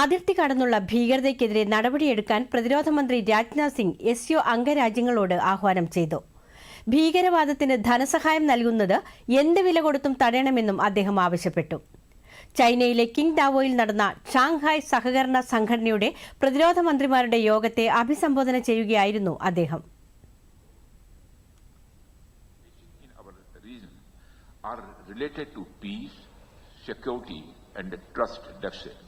അതിർത്തി കടന്നുള്ള ഭീകരതയ്ക്കെതിരെ നടപടിയെടുക്കാൻ പ്രതിരോധ മന്ത്രി രാജ്നാഥ് സിംഗ് എസ് യു അംഗരാജ്യങ്ങളോട് ആഹ്വാനം ചെയ്തു. ഭീകരവാദത്തിന് ധനസഹായം നൽകുന്നത് എന്ത് വില കൊടുത്തും തടയണമെന്നും അദ്ദേഹം ആവശ്യപ്പെട്ടു. ചൈനയിലെ കിങ് ഡാവോയിൽ നടന്ന ഷാങ്ഹായ് സഹകരണ സംഘടനയുടെ പ്രതിരോധ മന്ത്രിമാരുടെ യോഗത്തെ അഭിസംബോധന ചെയ്യുകയായിരുന്നു അദ്ദേഹം. Are related to peace, security, and trust deficit.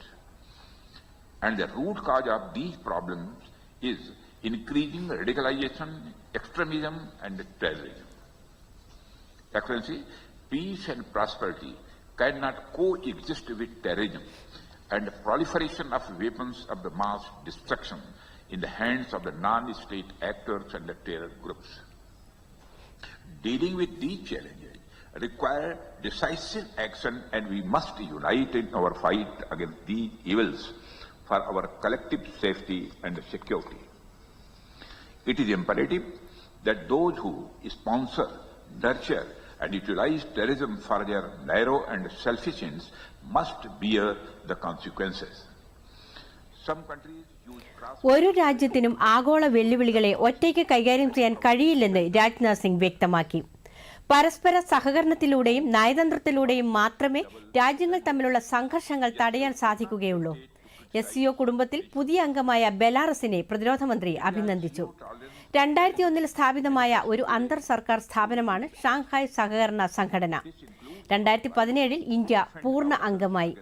And the root cause of these problems is increasing radicalization, extremism, and terrorism. Excellency, peace and prosperity cannot coexist with terrorism and proliferation of weapons of the mass destruction in the hands of the non-state actors and the terror groups. Dealing with these challenges require decisive action and we must unite in our fight against these evils for our collective safety and security. It is imperative that those who sponsor, nurture and utilize terrorism for their narrow and selfish ends must bear the consequences. Some countries ഒരു രാജ്യത്തിനും ആഗോള വെല്ലുവിളികളെ ഒറ്റയ്ക്ക് കൈകാര്യം ചെയ്യാൻ കഴിയില്ലെന്ന് രാജ്നാഥ് സിംഗ് വ്യക്തമാക്കി പരസ്പര സഹകരണത്തിലൂടെയും നയതന്ത്രത്തിലൂടെയും മാത്രമേ രാജ്യങ്ങൾ തമ്മിലുള്ള സംഘർഷങ്ങൾ തടയാൻ സാധിക്കുകയുള്ളൂ എസ് സിഒ കുടുംബത്തിൽ പുതിയ അംഗമായ ബെലാറസിനെ പ്രതിരോധ മന്ത്രി അഭിനന്ദിച്ചു. രണ്ടായിരത്തി ഒന്നിൽ സ്ഥാപിതമായ ഒരു അന്തർ സർക്കാർ സ്ഥാപനമാണ് ഷാങ്ഹായ് സഹകരണ സംഘടന. രണ്ടായിരത്തി പതിനേഴിൽ ഇന്ത്യ പൂർണ അംഗമായി.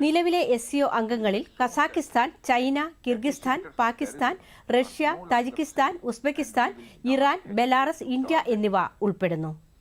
നിലവിലെ എസ് സിഒ അംഗങ്ങളിൽ Kazakhstan China Kyrgyzstan Pakistan Russia Tajikistan Uzbekistan Iran Belarus India എന്നിവ ഉൾപ്പെടുന്നു.